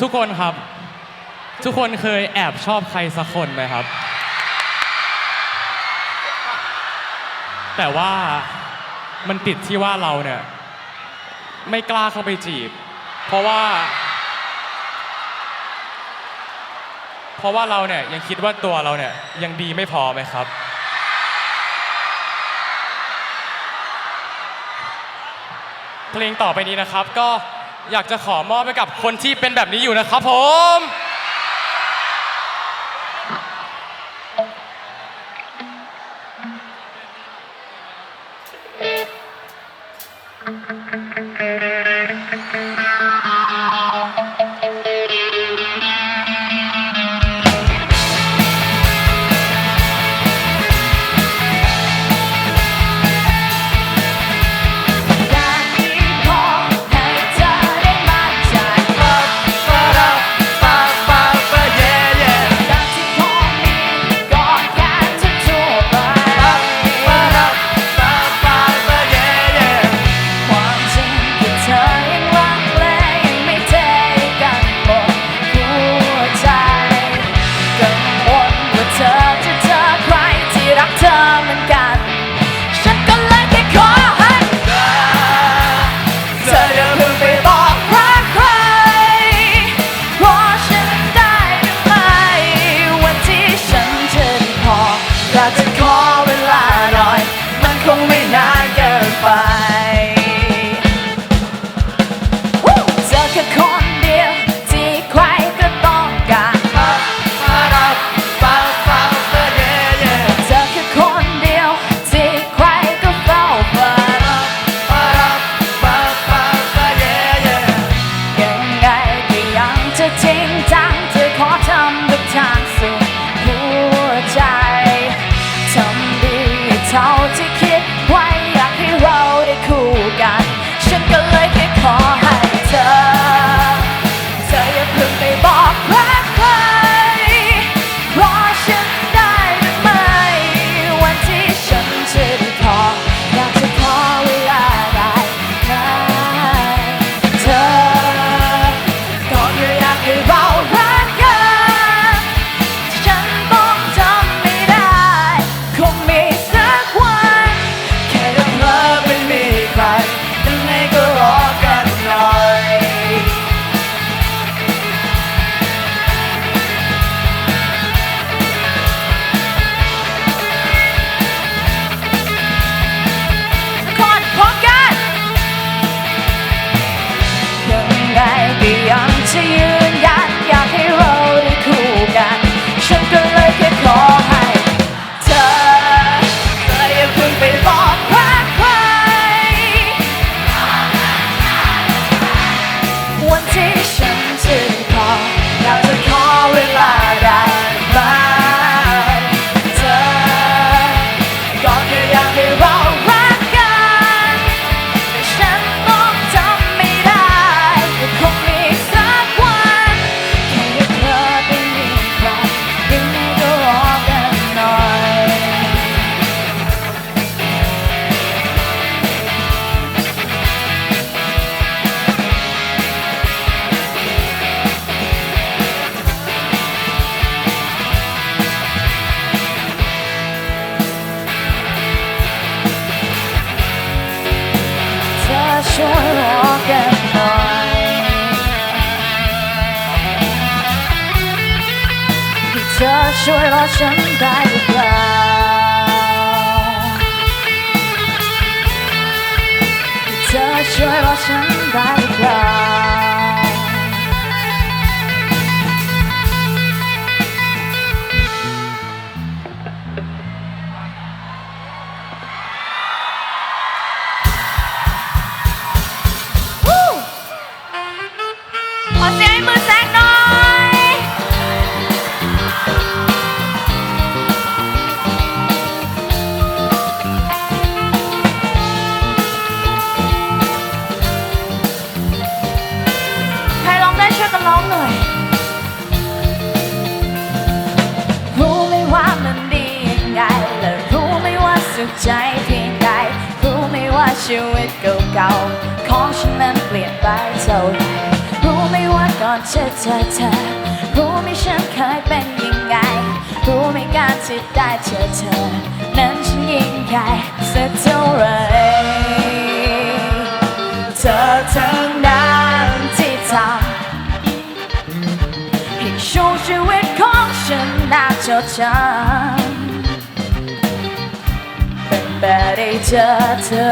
ทุกคนครับ ทุกคนเคยแอบชอบใครสักคนไหมครับ แต่ว่ามันติดที่ว่าเราเนี่ยไม่กล้าเข้าไปจีบ เพราะว่า เพราะว่าเราเนี่ยยังคิดว่าตัวเราเนี่ยยังดีไม่พอไหมครับ เพลงต่อไปนี้นะครับก็ อยากจะขอมอบไปกับคนที่เป็นแบบนี้อยู่นะครับผม ชีวิตของฉันน่าจดจำตั้งแต่ได้เจอเธอ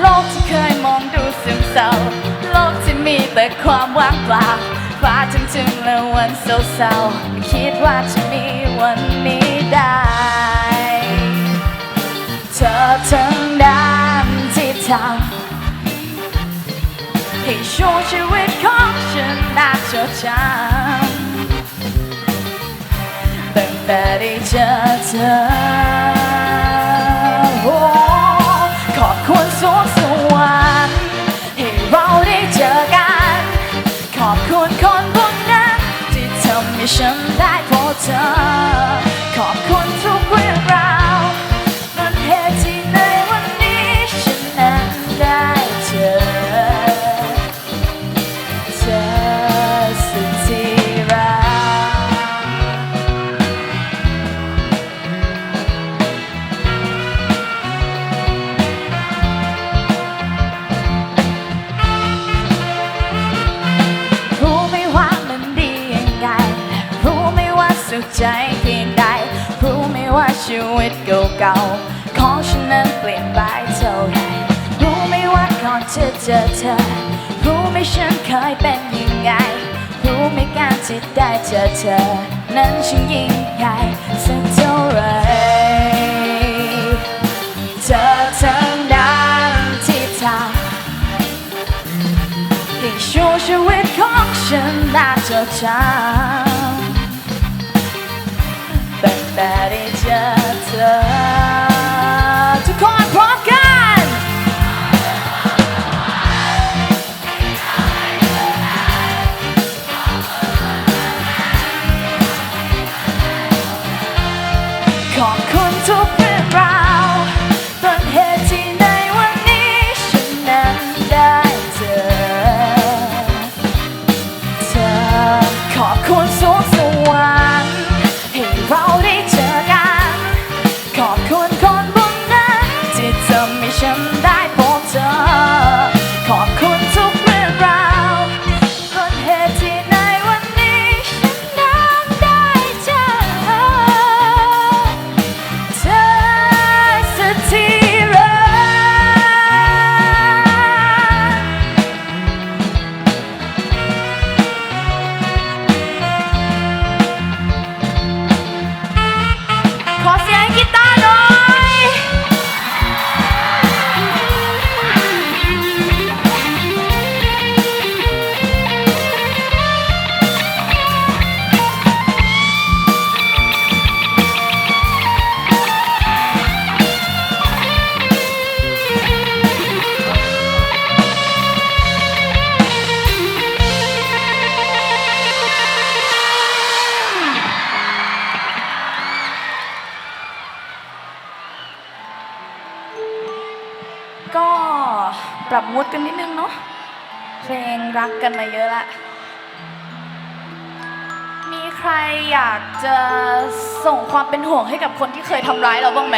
โลกที่เคยมองดูซึมเศร้า โลกที่มีแต่ความว่างเปล่าฟ้าถึงถึงและวันเศร้าๆคิดว่าจะมีวันนี้ได้ เธอทั้งนั้นที่ทำ ให้ช่วงชีวิตของฉันน่าจดจำตั้งแต่ได้เจอเธอขอบคุณสวงสวรรค์ให้เราได้เจอกัน ขอบคุณคนพวกนั้นที่ทำให้ฉันได้พบเธอ ขอบคุณทุก เก่าของฉันนั้นเปลี่ยนไปเท่าไหร่รู้ไหมว่าก่อนจะเจอเธอ รู้ไหมฉันเคยเป็นยังไง รู้ไหมการที่ได้เจอเธอ นั้นฉันยิ่งใหญ่สักเท่าไหรเธอทั้งนั้นที่ทำให้ช่วงชีวิตของฉันน่าจดจำ ตั้งแต่ไันมาเยอะละ มีใครอยากจะส่งความเป็นห่วงให้กับคนที่เคยทำร้ายเราบ้างไหม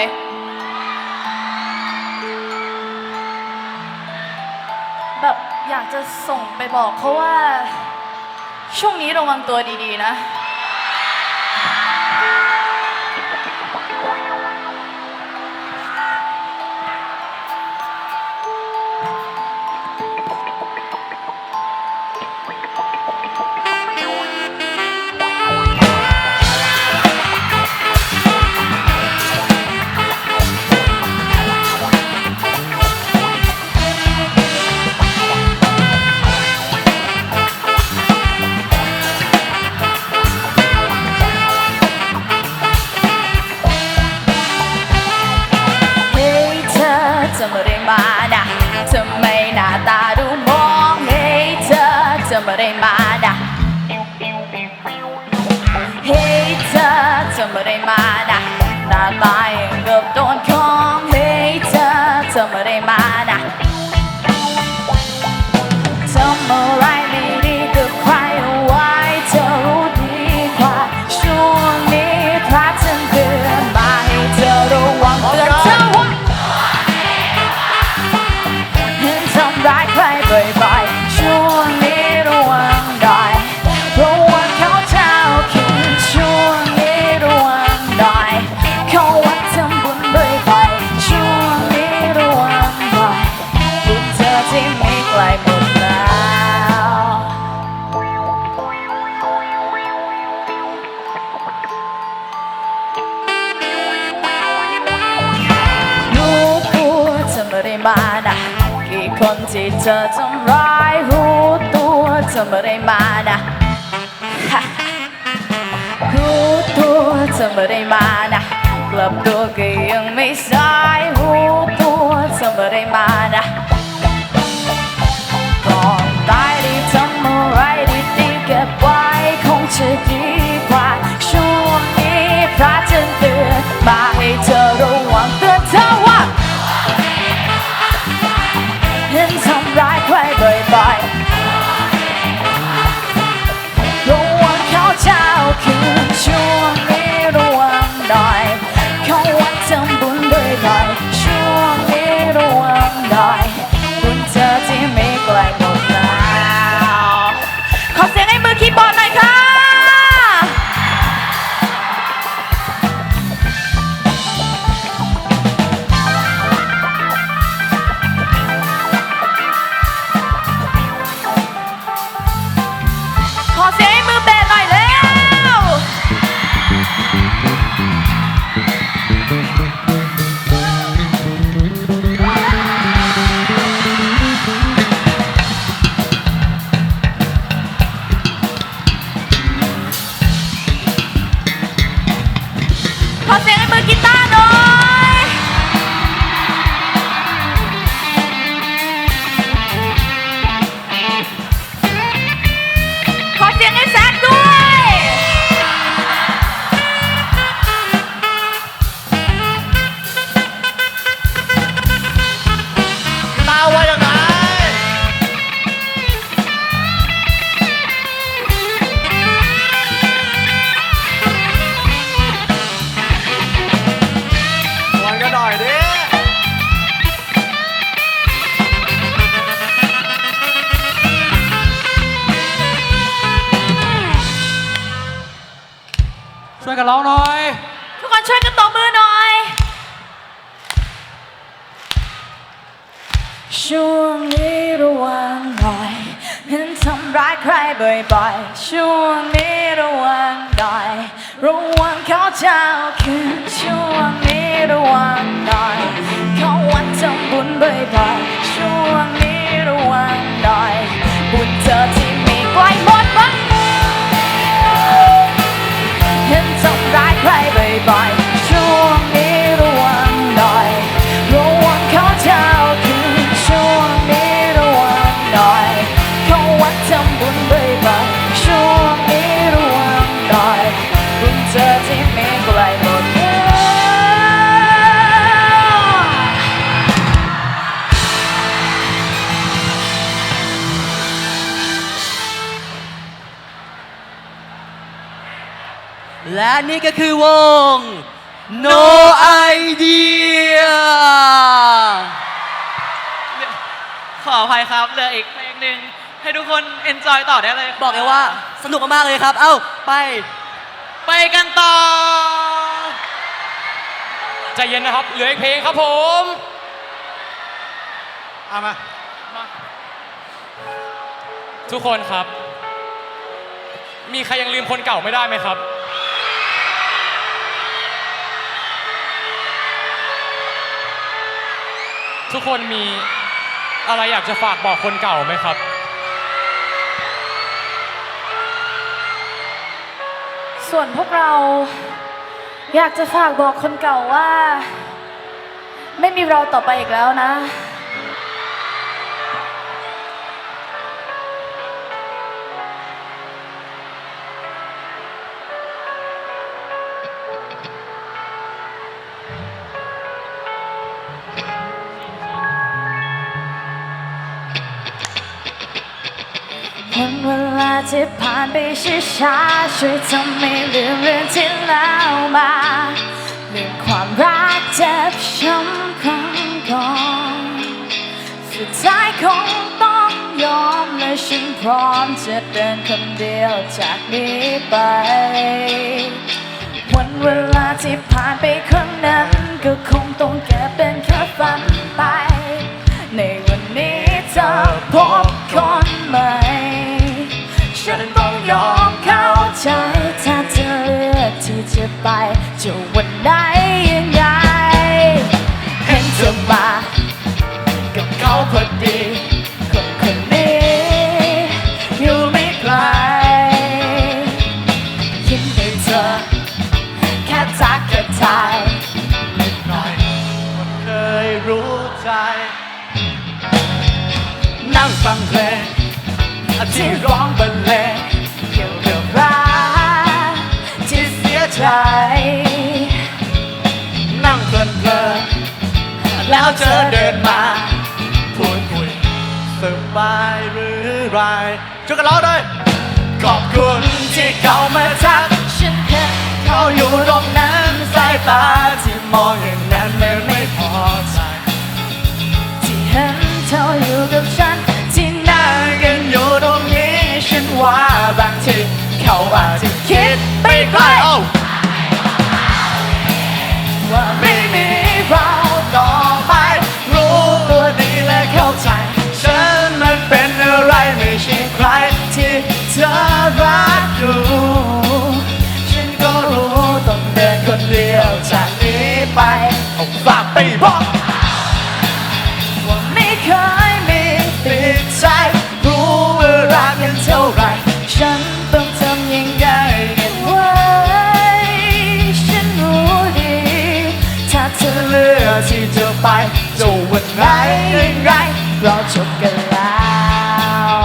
แบบอยากจะส่งไปบอกเขาว่า ช่วงนี้ระวังตัวดีๆนะ มานกี่คนที่เธอทำร้ายรู้ตัวเธอไม่ได้มานะหูตัวเธอไม่ได้มานะกลับตัวก็ยังไม่สายหูตัวเธอไม่ได้มานะก่อนตายดีทำอะไรดีๆเก็บไว้คงจะดีกว่าช่วงนี้พระจันทร์ sure. ก็คือวง No Idea ขออภัยครับเหลืออีกเพลงหนึ่งให้ทุกคนเอนจอยต่อได้เลยบอกเลยว่าสนุกมากเลยครับ เอ้า ไป ไปกันต่อ ใจเย็นนะครับ เหลืออีกเพลงครับผม เอามา ทุกคนครับ มีใครยังลืมคนเก่าไม่ได้ไหมครับ ทุกคนมีอะไรอยากจะฝากบอกคนเก่าไหมครับ ส่วนพวกเราอยากจะฝากบอกคนเก่าว่า ไม่มีเราต่อไปอีกแล้วนะ วันเวลาที่ผ่านไปช้าๆช่วยทำให้ลืมเรื่องที่แล้วมาเรื่องความรักเจ็บช้ำครั้งก่อนสุดท้ายคงต้องยอมและฉันพร้อมจะเดินคนเดียวจากนี้ไปวันเวลาที่ผ่านไปครั้งนั้น ก็คงต้องเก็บเป็นแค่ฝันไป ในวันนี้เธอพบคนใหม่ ฉันต้องยอมเข้าใจ ถ้าเธอเลือกที่จะไปจะวันไหนยังไง เห็นเธอมากับเขาพอดีคนคนนี้ อยู่ไม่ไกลคิดให้เธอ แค่ทักแค่ทายคนเคยรู้ใจ นั่งฟังเพลง ที่ร้องบรรเลงเกี่ยวกับรักที่เสียใจ นั่งเพลินเพลินแล้วเธอเดินมาพูดคุยสบายหรือไรช่วยกันร้องด้วยขอบคุณที่เขามาทักฉันเห็นเขาอยู่ตรงนั้นสายตาที่มองอย่างนั้นมันไม่พอใจที่เห็นเธออยู่กับฉัน บางทีเขาอาจจะคิดไปไกลเอ้าว่าไม่มีเราต่อไป รู้ตัวดีและเข้าใจ ฉันมันเป็นอะไรไม่ใช่ใครที่เธอรักอยู่ฉันก็รู้ต้องเดินคนเดียวจากนี้ไปเอาฝากไปบอก ไหนยังไงเราจบกันแล้ว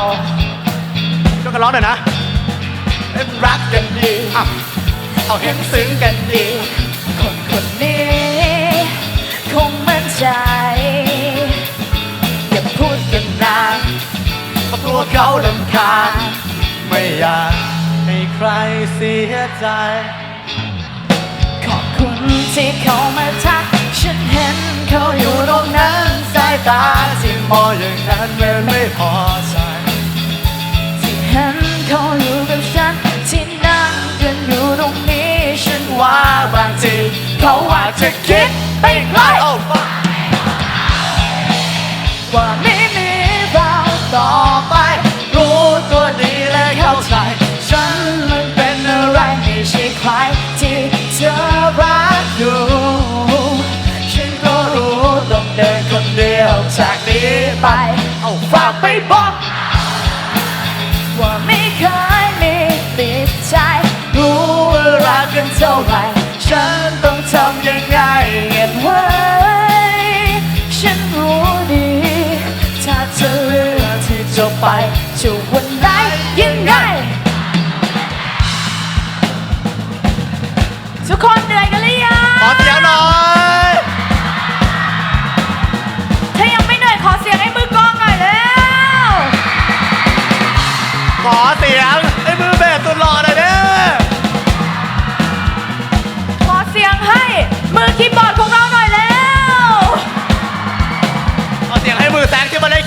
ช่วยกันร้องหน่อยนะเอ็นรักกันดีเอาเห็นซึ้งกันดี คนคนนี้ คงมั่นใจ อย่าพูดกันนานเพราะตัวเขาลำคาญไม่อยากให้ใครเสียใจ ขอบคุณที่เขามาทัก ฉันเห็นเขาอยู่ตรงนั้นสายตาที่มองอย่างนั้นมันไม่พอใจที่เห็นเขาอยู่กับฉันที่นั่งกันอยู่ตรงนี้ ฉันว่าบางทีเขาอาจจะคิดไปไกล บอกว่าไม่เคยมีติดใจ รู้ว่ารักกันเท่าไหรฉันต้องทำยังไงเก็บไว้ ฉันรู้ดี ถ้าเธอเลือกที่จะไปจะวัน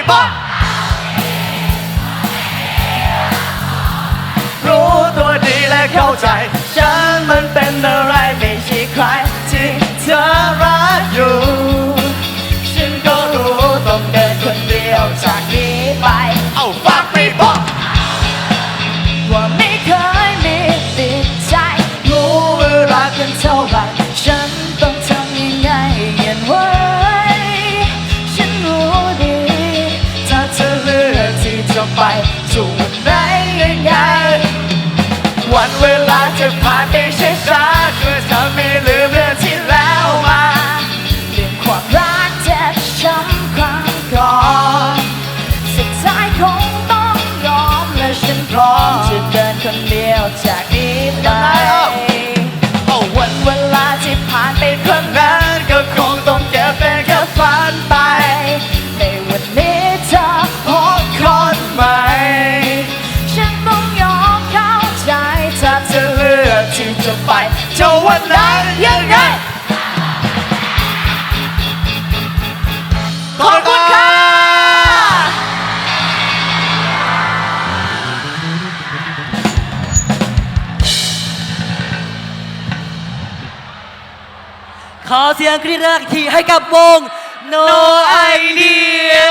ไม่บอกรู้ตัวดีและเข้าใจ ขอเสียงกรี๊ดแรกอีกทีให้กับวง No Idea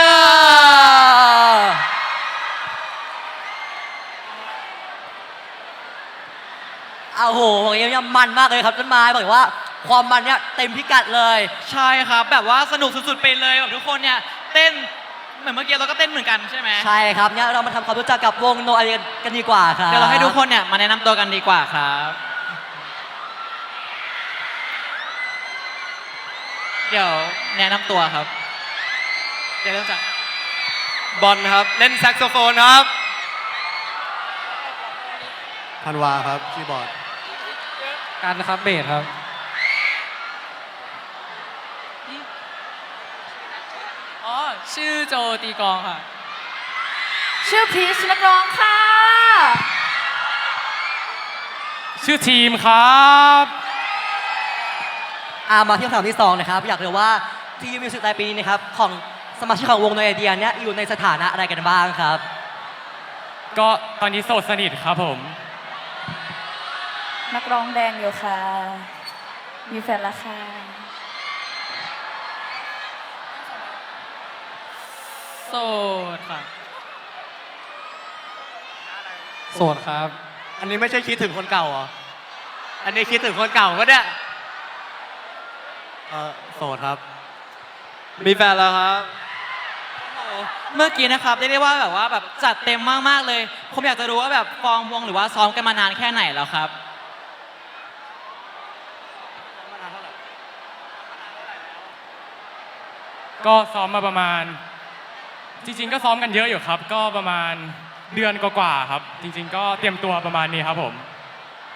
อ้าวโหบอกอย่างนี้มันมากเลยครับต้นไม้บอกเลยว่าความมันเนี่ยเต็มพิกัดเลย ใช่ครับ แบบว่าสนุกสุดๆไปเลยแบบทุกคนเนี่ยเต้นเหมือนเมื่อกี้เราก็เต้นเหมือนกันใช่ไหมใช่ครับเนี่ยเรามาทำความรู้จักกับวง No Idea กันดีกว่าครับเดี๋ยวเราให้ทุกคนเนี่ยมาแนะนำตัวกันดีกว่าครับ เดี๋ยวแนะนำตัวครับ เดี๋ยวเริ่มจากบอลครับ เล่นแซกโซโฟนครับธันวาครับคีย์บอร์ดการนะครับเบสครับ อ๋อ ชื่อโจตีกลองค่ะ ชื่อพีชนักร้องค่ะ ชื่อทีมครับ อามาที่คำถามที่สองนะครับอยากรู้ว่าทีมมิวสิกไลปีนี้นะครับของสมาชิกของวง No Idea เนี่ยอยู่ในสถานะอะไรกันบ้างครับ ก็ตอนนี้โสดสนิทครับผม นักร้องแดงอยู่ค่ะ มีแฟนแล้วค่ะโสดค่ะ โสดครับ อันนี้ไม่ใช่คิดถึงคนเก่าเหรอ อันนี้คิดถึงคนเก่าก็เนี่ย เออโสดครับ มีแฟนแล้วครับ เมื่อกี้นะครับเรียกได้ว่าแบบว่าแบบจัดเต็มมากๆเลย ผมอยากจะรู้ว่าแบบฟอร์มวงหรือว่าซ้อมกันมานานแค่ไหนแล้วครับ ก็ซ้อมมาประมาณ จริงๆ ก็ซ้อมกันเยอะอยู่ครับ ก็ประมาณเดือนกว่าๆครับ จริง ๆ ก็เตรียมตัวประมาณนี้ครับผม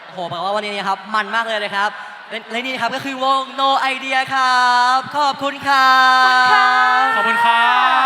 โอ้โหบอกว่าวันนี้นะครับ มันมากเลยนะครับ และและนี่นะครับก็คือวง No Idea ครับ ขอบคุณครับ ขอบคุณครับ